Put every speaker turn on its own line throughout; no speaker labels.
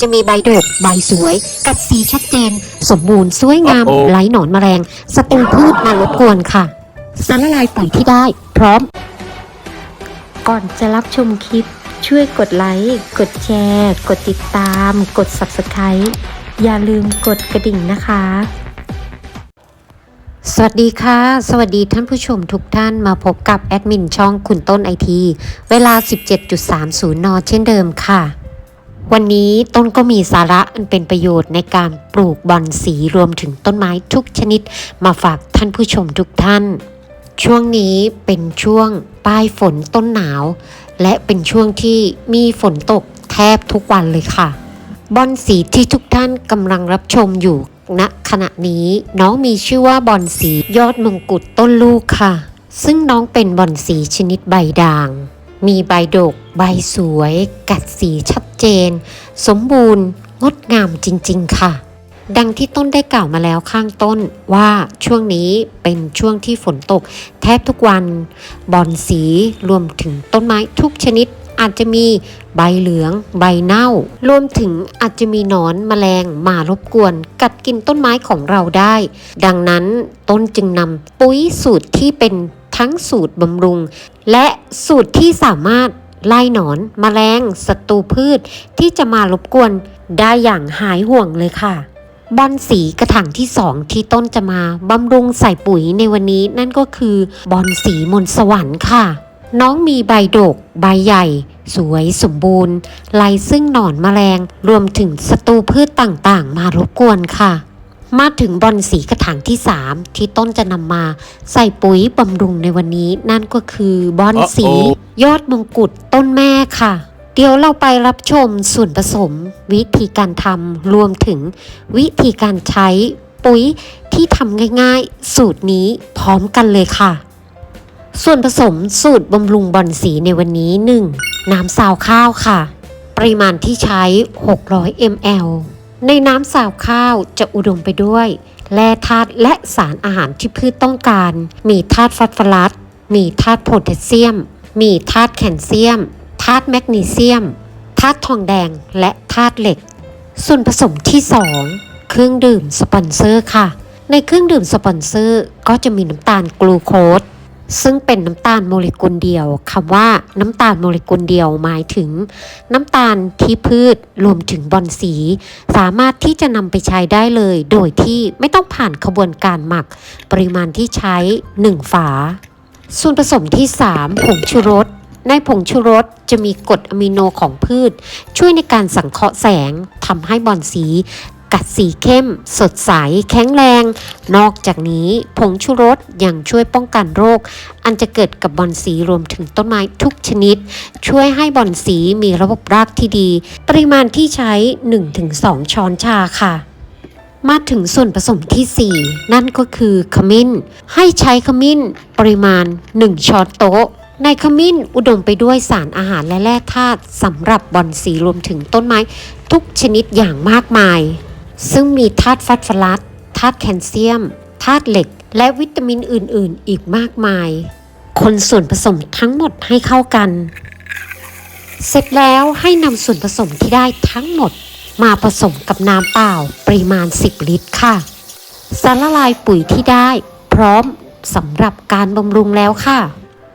จะมีใบดกใบสวย กัดสีชัดเจน สมบูรณ์สวยงาม
โอ้โอ้
ไร้หนอนแมลงศัตรูพืชมารบกวนค่ะสารละลายปุ๋ยที่ได้ พร้อม
ก่อนจะรับชมคลิป ช่วยกดไลค์ กดแชร์ กดติดตาม กด Subscribe อย่าลืมกดกระดิ่งนะคะ
สวัสดีค่ะ สวัสดีท่านผู้ชมทุกท่านมาพบกับแอดมินช่องคุณต้นไอที เวลา 17.30 น เช่นเดิมค่ะ วันนี้ต้นก็มีสาระอันเป็นประโยชน์ในการปลูกบอนสีรวมถึงต้นไม้ทุกชนิด มาฝากท่านผู้ชมทุกท่าน ช่วงนี้เป็นช่วงปลายฝนต้นหนาว และเป็นช่วงที่มีฝนตกแทบทุกวันเลยค่ะ บอนสีที่ทุกท่านกำลังรับชมอยู่ณขณะนี้น้องมีชื่อว่าบอนสียอดมงกุฎต้นลูกค่ะ ซึ่งน้องเป็นบอนสีชนิดใบด่าง มีใบดก ใบสวย กัดสีชัดเจน สมบูรณ์ งดงามจริง ๆ ค่ะ ดังที่ต้นได้กล่าวมาแล้วข้างต้นว่าช่วงนี้เป็นช่วงที่ฝนตก แทบทุกวัน บอนสีรวมถึงต้นไม้ทุกชนิดอาจจะมีใบเหลือง ใบเน่า รวมถึงอาจจะมีหนอนแมลงมารบกวน กัดกินต้นไม้ของเราได้ ดังนั้นต้นจึงนำปุ๋ยสูตรที่เป็น ทั้งสูตรบำรุง และสูตรที่สามารถไล่หนอนแมลงศัตรูพืช ที่จะมารบกวนได้อย่างหายห่วงเลยค่ะ บอนสีกระถางที่สองที่ต้นจะมาบำรุงใส่ปุ๋ยในวันนี้นั่นก็คือบอนสีมนสวรรค์ค่ะ น้องมีใบดก ใบใหญ่ สวยสมบูรณ์ไล่ซึ่งหนอนแมลงรวมถึงศัตรูพืชต่างๆ มารบกวนค่ะ มาถึงบอนสีกระถางที่ 3 ที่ต้นจะนำมาใส่ปุ๋ยบำรุงในวันนี้ นั่นก็คือบอนสี ยอดมงกุฎต้นแม่ค่ะ เดี๋ยวเราไปรับชมส่วนผสม วิธีการทำรวมถึงวิธีการใช้ปุ๋ยที่ทำง่ายๆ สูตรนี้พร้อมกันเลยค่ะ ส่วนผสมสูตรบำรุงบอนสีในวันนี้ 1. น้ำซาวข้าวค่ะ ปริมาณที่ใช้ 600 ml ในน้ำซาวข้าวจะอุดมไปด้วยแร่ธาตุและสารอาหารที่พืชต้องการ มีธาตุฟอสฟอรัส มีธาตุโพแทสเซียม มีธาตุแคลเซียม ธาตุแมกนีเซียม ธาตุทองแดง และธาตุเหล็ก ส่วนผสมที่ 2 เครื่องดื่มสปอนเซอร์ค่ะ ในเครื่องดื่มสปอนเซอร์ก็จะมีน้ำตาลกลูโคส ซึ่งเป็นน้ำตาลโมเลกุลเดียวคำว่าน้ำตาลโมเลกุลเดียวหมายถึง น้ำตาลที่พืชรวมถึงบอนสี สามารถที่จะนำไปใช้ได้เลย โดยที่ไม่ต้องผ่านขบวนการหมัก ปริมาณที่ใช้ 1 ฝา ส่วนผสมที่ 3 ผงชูรสในผงชูรสจะมีกรดอะมิโนของพืช ช่วยในการสังเคราะห์แสงทำให้บอนสี กัดสีเข้ม สดใส แข็งแรง นอกจากนี้ผงชูรสยังช่วยป้องกันโรค อันจะเกิดกับบอนสีรวมถึงต้นไม้ทุกชนิด ช่วยให้บอนสีมีระบบรากที่ดี ปริมาณที่ใช้ 1-2 ช้อนชาค่ะมาถึงส่วนผสมที่ 4 นั่นก็คือขมิ้น ให้ใช้ขมิ้นปริมาณ 1 ช้อนโต๊ะ ในขมิ้นอุดมไปด้วยสารอาหารและแร่ธาตุสำหรับบอนสีรวมถึงต้นไม้ ทุกชนิดอย่างมากมาย ซึ่งมีธาตุฟอสฟอรัสธาตุแคลเซียมธาตุเหล็ก และวิตามินอื่น ๆ อีกมากมาย คนส่วนผสมทั้งหมดให้เข้ากัน เสร็จแล้วให้นำส่วนผสมที่ได้ทั้งหมด มาผสมกับน้ำเปล่าปริมาณ 10 ลิตรค่ะ สารละลายปุ๋ยที่ได้ พร้อมสำหรับการบำรุงแล้วค่ะ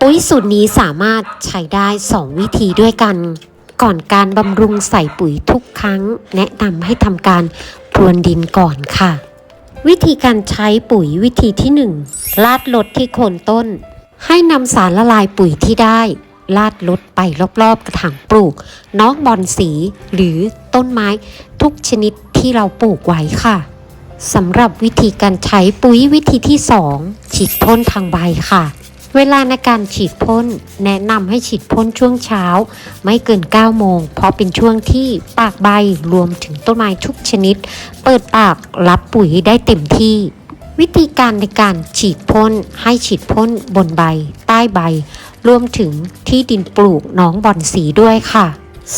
ปุ๋ยสูตรนี้สามารถใช้ได้ 2 วิธีด้วยกัน ก่อนการบำรุงใส่ปุ๋ยทุกครั้ง แนะนำให้ทำการ รวนดินก่อนค่ะ วิธีการใช้ปุ๋ยวิธีที่ 1 ลาดลดที่โคนต้น ให้นำสารละลายปุ๋ยที่ได้ ลาดลดไปรอบๆกระถางปลูก น้องบอนสีหรือต้นไม้ทุกชนิดที่เราปลูกไว้ค่ะสำหรับวิธีการใช้ปุ๋ยวิธีที่ 2 ฉีดพ่นทางใบค่ะ เวลาในการฉีดพ่นแนะนำให้ฉีดพ่นช่วงเช้า ไม่เกิน 9 โมง เพราะเป็นช่วงที่ปากใบรวมถึงต้นไม้ทุกชนิด เปิดปากรับปุ๋ยได้เต็มที่ วิธีการในการฉีดพ่นให้ฉีดพ่นบนใบ ใต้ใบ รวมถึงที่ดินปลูกน้องบอนสีด้วยค่ะ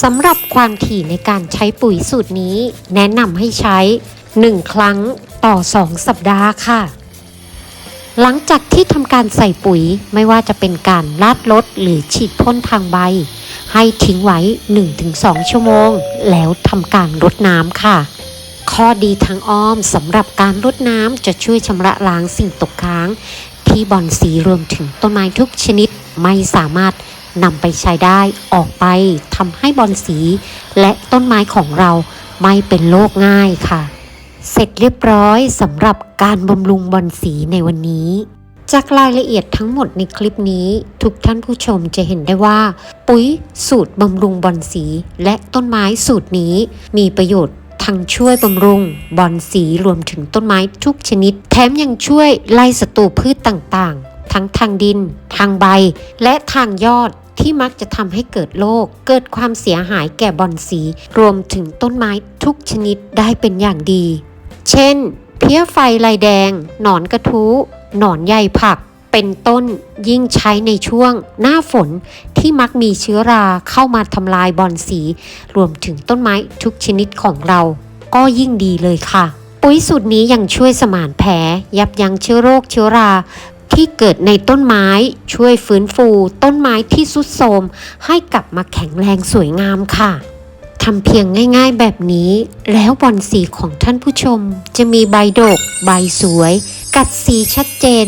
สำหรับความถี่ในการใช้ปุ๋ยสูตรนี้ แนะนำให้ใช้ 1 ครั้งต่อ 2 สัปดาห์ค่ะ หลังจากที่ทำการใส่ปุ๋ยไม่ว่าจะเป็นการลาดลดหรือฉีดพ่นทางใบ ให้ทิ้งไว้ 1-2 ชั่วโมง แล้วทำการรดน้ำค่ะ ข้อดีทางอ้อมสำหรับการรดน้ำจะช่วยชำระล้างสิ่งตกค้าง ที่บอนสีรวมถึงต้นไม้ทุกชนิดไม่สามารถนำไปใช้ได้ออกไปทำให้บอนสี และต้นไม้ของเราไม่เป็นโรคง่ายค่ะ เสร็จเรียบร้อยสำหรับการบำรุงบอนสีในวันนี้ จากรายละเอียดทั้งหมดในคลิปนี้ ทุกท่านผู้ชมจะเห็นได้ว่า ปุ๋ยสูตรบำรุงบอนสี และต้นไม้สูตรนี้ มีประโยชน์ทั้งช่วยบำรุงบอนสีรวมถึงต้นไม้ทุกชนิด แถมยังช่วยไล่ศัตรูพืชต่างๆ ทั้งทางดิน ทางใบ และทางยอดที่มักจะทำให้เกิดโรคเกิดความเสียหายแก่บอนสี รวมถึงต้นไม้ทุกชนิดได้เป็นอย่างดี เช่น เพี้ยไฟลายแดง หนอนกระทู้หนอนใยผัก เป็นต้นยิ่งใช้ในช่วง หน้าฝนที่มักมีเชื้อราเข้ามาทำลายบอนสี รวมถึงต้นไม้ทุกชนิดของเรา ก็ยิ่งดีเลยค่ะ ปุ๋ยสูตรนี้ยังช่วยสมานแผลยับยั้งเชื้อโรคเชื้อราที่เกิดในต้นไม้ช่วยฟื้นฟูต้นไม้ที่สุดโทรมให้กลับมาแข็งแรงสวยงามค่ะ ทำเพียงง่ายๆแบบนี้ แล้วบอนสีของท่านผู้ชม จะมีใบดก ใบสวย กัดสีชัดเจน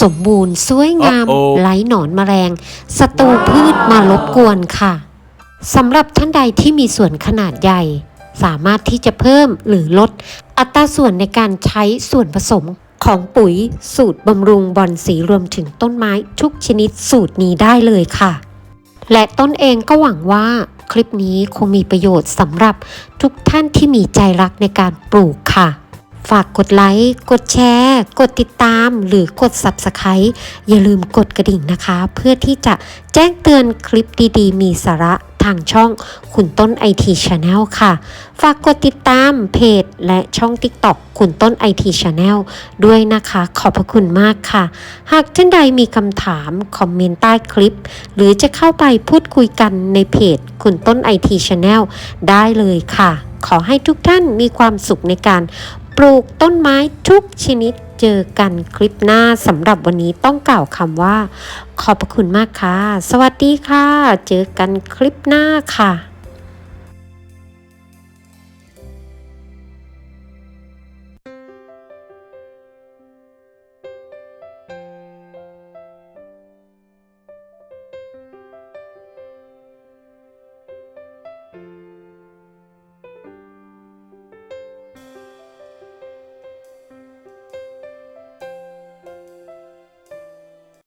สมบูรณ์ สวยงาม
โอ้โอ้
ไร้หนอนแมลงศัตรูพืชมารบกวนค่ะสำหรับท่านใดที่มีส่วนขนาดใหญ่ สามารถที่จะเพิ่มหรือลด อัตราส่วนในการใช้ส่วนผสมของปุ๋ยสูตรบำรุงบอนสีรวมถึงต้นไม้ทุกชนิดสูตรนี้ได้เลยค่ะ และต้นเองก็หวังว่า คลิปนี้คงมีประโยชน์สำหรับทุกท่านที่มีใจรักในการปลูกค่ะ ฝากกดไลค์ กดแชร์ กดติดตาม หรือกด Subscribe อย่าลืมกดกระดิ่งนะคะ เพื่อที่จะแจ้งเตือนคลิปดีๆ มีสาระ ทางช่องคุณต้น IT Channel ค่ะ ฝากกดติดตามเพจและช่อง TikTok คุณต้น IT Channel ด้วยนะคะ ขอบพระคุณมากค่ะ หากท่านใดมีคำถาม คอมเมนต์ใต้คลิป หรือจะเข้าไปพูดคุยกันในเพจคุณต้น IT Channel ได้เลยค่ะ ขอให้ทุกท่านมีความสุขในการปลูกต้นไม้ทุกชนิด เจอกันคลิปหน้าสำหรับวันนี้ต้องกล่าวคำว่า ขอบพระคุณมากค่ะ สวัสดีค่ะ เจอกันคลิปหน้าค่ะ